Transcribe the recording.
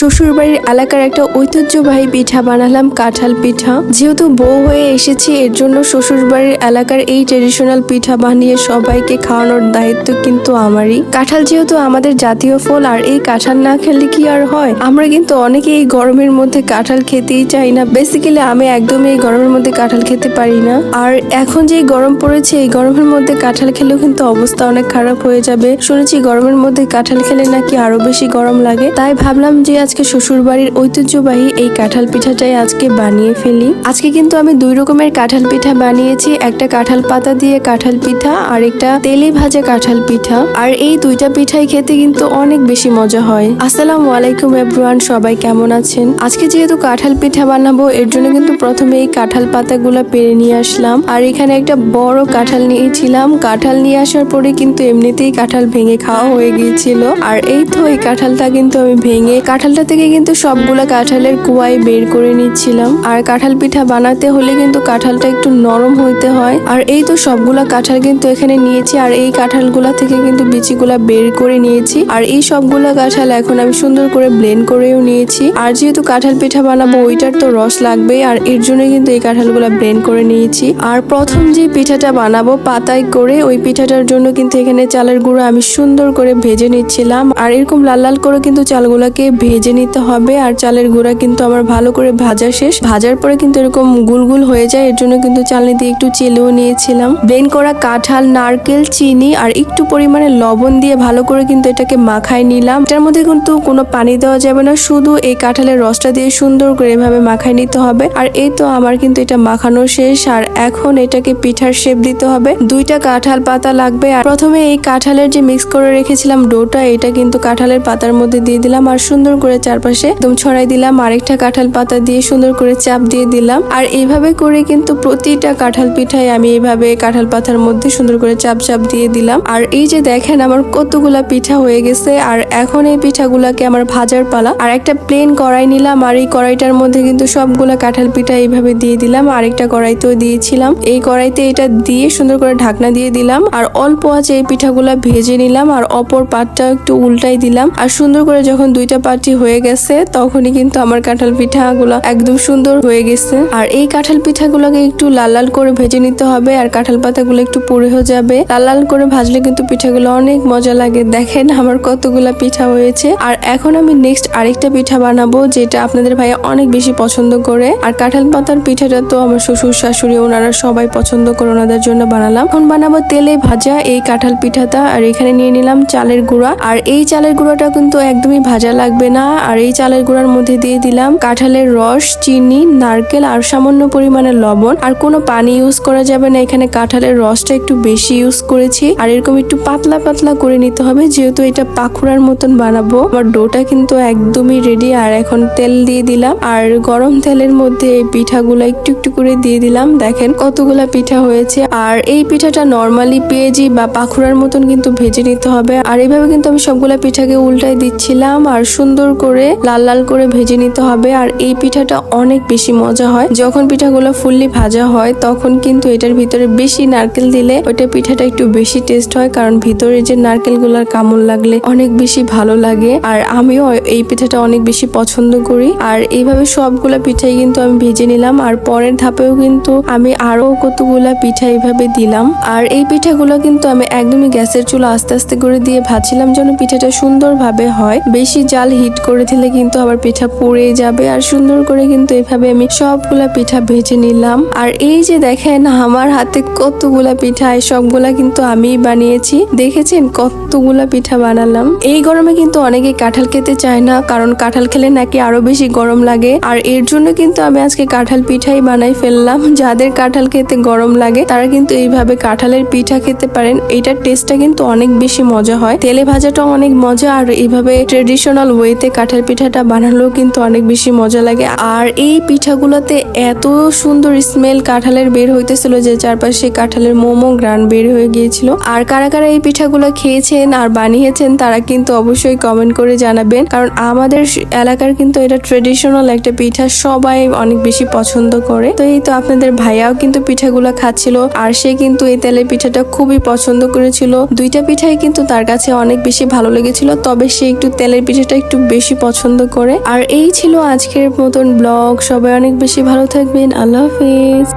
শ্বশুর বাড়ির এলাকার একটা ঐতিহ্যবাহী পিঠা বানালাম, কাঁঠাল পিঠা। যেহেতু বউ হয়ে এসেছি, এর জন্য শ্বশুরবাড়ির এলাকার এই ট্রেডিশনাল পিঠা বানিয়ে সবাইকে খাওয়ানোর দায়িত্ব কিন্তু আমারই। কাঁঠাল যেহেতু আমাদের জাতীয় ফল, আর এই কাঁঠাল না খেলে কি আর হয়? আমরা কিন্তু অনেকে এই গরমের মধ্যে কাঁঠাল খেতেই চাই না। বেসিক্যালি আমি একদমই এই গরমের মধ্যে কাঁঠাল খেতে পারি না। আর এখন যে গরম পড়েছে, এই গরমের মধ্যে কাঁঠাল খেলেও কিন্তু অবস্থা অনেক খারাপ হয়ে যাবে। শুনেছি গরমের মধ্যে কাঁঠাল খেলে নাকি আরও বেশি গরম লাগে। তাই ভাবলাম যে আজকে শ্বশুর বাড়ির ঐতিহ্যবাহী এই কাঁঠাল পিঠাটাই আজকে বানিয়ে ফেলি। আজকে কিন্তু আমি দুই রকমের কাঁঠাল পিঠা বানিয়েছি। একটা কাঁঠাল পাতা দিয়ে কাঁঠাল পিঠা, আর একটা তেলে ভাজা কাঁঠাল পিঠা। আর এই দুইটা পিঠাই খেতে কিন্তু অনেক বেশি মজা হয়। আসসালামু আলাইকুম এভরিওয়ান, সবাই কেমন আছেন? আজকে যেহেতু কাঁঠাল পিঠা বানাবো, এর জন্য কিন্তু প্রথমে এই কাঁঠাল পাতাগুলো পেরে নিয়ে আসলাম। আর এখানে একটা বড় কাঁঠাল নিয়েছিলাম। কাঁঠাল নিয়ে আসার পরে কিন্তু এমনিতেই কাঁঠাল ভেঙে খাওয়া হয়ে গিয়েছিল। আর এই তো এই কাঁঠালটা কিন্তু আমি ভেঙে, কাঁঠালটা থেকে কিন্তু সবগুলা কাঁঠালের কুয়াই বের করে নিচ্ছিলাম। আর কাঁঠাল পিঠা বানাতে হলে কিন্তু কাঁঠালটা একটু নরম হইতে হয়। আর এই তো সবগুলা কাঁঠাল কিন্তু এখানে নিয়েছি, আর এই কাঁঠালগুলা থেকে কিন্তু বিচিগুলা বের করে নিয়েছি। আর এই সবগুলা কাঁঠাল এখন আমি সুন্দর করে ব্লেন্ড করেও নিয়েছি। আর যেহেতু কাঁঠাল পিঠা বানাবো, ওইটার তো রস লাগবে আর এর জন্য কিন্তু এই কাঁঠালগুলা ব্লেন্ড করে নিয়েছি। আর প্রথম যে পিঠাটা বানাবো পাতায় করে, ওই পিঠাটার জন্য কিন্তু এখানে চালের গুঁড়ো আমি সুন্দর করে ভেজে নিচ্ছিলাম। আর এরকম লাল লাল করে কিন্তু চালগুলাকে ভেজে নিতে হবে আর চালের গুঁড়া কিন্তু আমার ভালো করে ভাজা শেষ। ভাজার পরে কিন্তু এরকম গুলগুল হয়ে যায়, এর জন্য কিন্তু চালনি দিয়ে একটু চেলেও নিয়েছিলাম। ব্লেন্ড করা কাঁঠাল, নারকেল, চিনি আর একটু পরিমাণে লবণ দিয়ে ভালো করে কিন্তু এটাকে মাখায় নিলাম। এটার মধ্যে কিন্তু কোনো পানি দেওয়া যাবে না, শুধু এই কাঁঠালের রসটা দিয়ে সুন্দর করে এভাবে মাখায় নিতে হবে। আর এই তো আমার কিন্তু এটা মাখানো শেষ, আর এখন এটাকে পিঠার শেপ দিতে হবে। দুইটা কাঁঠাল পাতা লাগবে, আর প্রথমে এই কাঁঠালের যে মিক্স করে রেখেছিলাম ডোটা এটা কিন্তু কাঁঠালের পাতার মধ্যে দিয়ে দিলাম, আর সুন্দর করে চারপাশে। একদম ছড়াই দিলাম, আরেকটা কাঁঠাল পাতা দিয়ে সুন্দর করে চাপ দিয়ে দিলাম। আর এইভাবে করে কিন্তু প্রতিটা কাঁঠাল পিঠায় আমি এইভাবে কাঁঠাল পাতার মধ্যে সুন্দর করে চাপ চাপ দিয়ে দিলাম। আর এই যে দেখেন আমার কতগুলা পিঠা হয়ে গেছে, আর এখন এই পিঠাগুলাকে আমার ভাজার পালা। আর একটা প্লেন কড়াই নিলাম, আর এই কড়াইটার মধ্যে কিন্তু সবগুলা কাঁঠাল পিঠা এইভাবে দিয়ে দিলাম। আরেকটা কড়াইতেও দিয়েছিলাম। এই কড়াইতে এটা দিয়ে সুন্দর করে ঢাকনা দিয়ে দিলাম। আর অল্প আছে এই পিঠাগুলা ভেজে নিলাম। আর অপর পাটটা একটু উল্টাই দিলাম। আর সুন্দর করে যখন দুইটা পাটি হয়ে গেছে, তখনই কিন্তু আমার কাঁঠাল পিঠাগুলো একদম সুন্দর হয়ে গেছে। আর এই কাঁঠাল পিঠাগুলোকে একটু লাল লাল করে ভেজে নিতে হবে, আর কাঁঠাল পাতাগুলো একটু পুড়েও যাবে। লাল লাল করে ভাজলে কিন্তু পিঠাগুলো অনেক মজা লাগে। দেখেন আমার কতগুলা পিঠা হয়েছে। আর এখন আমি নেক্সট আরেকটা পিঠা বানাবো, যেটা আপনাদের ভাইয়া অনেক বেশি পছন্দ করে। আর কাঁঠাল পাতার পিঠাটা তো আমার শ্বশুর, শাশুড়ি, ওনারা সবাই পছন্দ করে ওনাদের জন্য বানালাম। এখন বানাবো তেলে ভাজা এই কাঁঠাল পিঠাটা, আর এখানে নিয়ে নিলাম চালের গুঁড়া। আর এই চালের গুঁড়াটা কিন্তু একদমই ভাজা লাগবে না আর এই চালের গুঁড়ার মধ্যে দিয়ে দিলাম কাঁঠালের রস, চিনি, নারকেল আর সামান্য পরিমাণে লবণ। আর কোনো পানি ইউজ করা যাবে না, এখানে কাঁঠালের রসটা একটু বেশি ইউজ করেছি। আর এরকম একটু পাতলা পাতলা করে নিতে হবে, যেহেতু এটা পাখুড়ার মতন বানাবো। আমার ডোটা কিন্তু একদমই রেডি আর এখন তেল দিয়ে দিলাম। আর গরম তেলের মধ্যে এই পিঠাগুলো একটু একটু করে দিয়ে দিলাম। দেখেন কতগুলা পিঠা হয়েছে। আর এই পিঠাটা নর্মালি পেঁয়াজি বা পাখুড়ার মতন কিন্তু ভেজে নিতে হবে। আর এইভাবে কিন্তু আমি সবগুলা পিঠাকে উল্টাই দিচ্ছিলাম। আর সুন্দর করে লাল লাল করে ভেজে নিতে হবে। আর এই পিঠাটা অনেক বেশি মজা হয়। যখন পিঠাগুলো ফুললি ভাজা হয়, তখন কিন্তু এটার ভিতরে বেশি নারকেল দিলে ওইটা পিঠাটা একটু বেশি টেস্ট হয়। কারণ ভিতরে যে নারকেলগুলার কামড় লাগলে অনেক বেশি ভালো লাগে। আর আমিও এই পিঠাটা অনেক বেশি পছন্দ করি। আর এইভাবে সবগুলা পিঠাই কিন্তু আমি ভেজে নিলাম। আর পরের ধাপেও কিন্তু আমি আরও কতগুলা পিঠা এইভাবে দিলাম। আর এই পিঠাগুলো কিন্তু আমি একদমই গ্যাসের চুলা আস্তে আস্তে করে দিয়ে ভাজছিলাম যেন পিঠাটা সুন্দরভাবে হয়। বেশি জাল হিট করে দিলে কিন্তু আবার পিঠা পুড়ে যাবে। আর সুন্দর করে কিন্তু এভাবে আমি সবগুলা পিঠা ভেজে নিলাম। আর এই যে দেখেন, আমার হাতে কতগুলা পিঠা, এই সবগুলা কিন্তু আমিই বানিয়েছি। দেখেছেন? কতগুলা পিঠা বানালাম। এই গরমে কিন্তু অনেকে কাঁঠাল খেতে চায় না, কারণ কাঁঠাল খেলে নাকি আরও বেশি গরম লাগে। আর এর জন্য কিন্তু আমি আজকে কাঁঠাল পিঠাই বানাই ফেললাম। যাদের কাঁঠাল খেতে গরম লাগে, তারা কিন্তু এইভাবে কাঁঠালের পিঠা খেতে পারেন। এইটার টেস্টটা কিন্তু অনেক বেশি মজা হয়। তেলে ভাজাটা অনেক মজা, আর এইভাবে ট্রেডিশনাল ওয়েতে কাঁঠাল পিঠাটা বানালেও কিন্তু অনেক বেশি মজা লাগে। আর এই পিঠাগুলোতে এত সুন্দর স্মেল কাঁঠালের বের হইতেছিল যে চারপাশে কাঁঠালের মোমো গ্রান বের হয়ে গিয়েছিল। আর কারা কারা এই পিঠাগুলো খেয়েছেন আর বানিয়েছেন তারা কিন্তু অবশ্যই কমেন্ট করে জানাবেন। কারণ আমাদের এলাকার কিন্তু এটা ট্রেডিশনাল একটা পিঠা, সবাই অনেক বেশি পছন্দ করে। তো এই তো আপনাদের ভাইয়াও কিন্তু পিঠাগুলো খাচ্ছিল আর সে কিন্তু এই তেলের পিঠাটা খুবই পছন্দ করেছিল। দুইটা পিঠাই কিন্তু তার কাছে অনেক বেশি ভালো লেগেছিল, তবে সে একটু তেলের পিঠাটা একটু বেশি বেশি পছন্দ করে। আর এই ছিল আজকের মতন ব্লগ। সবাই অনেক বেশি ভালো থাকবেন। আল্লাহ হাফিজ।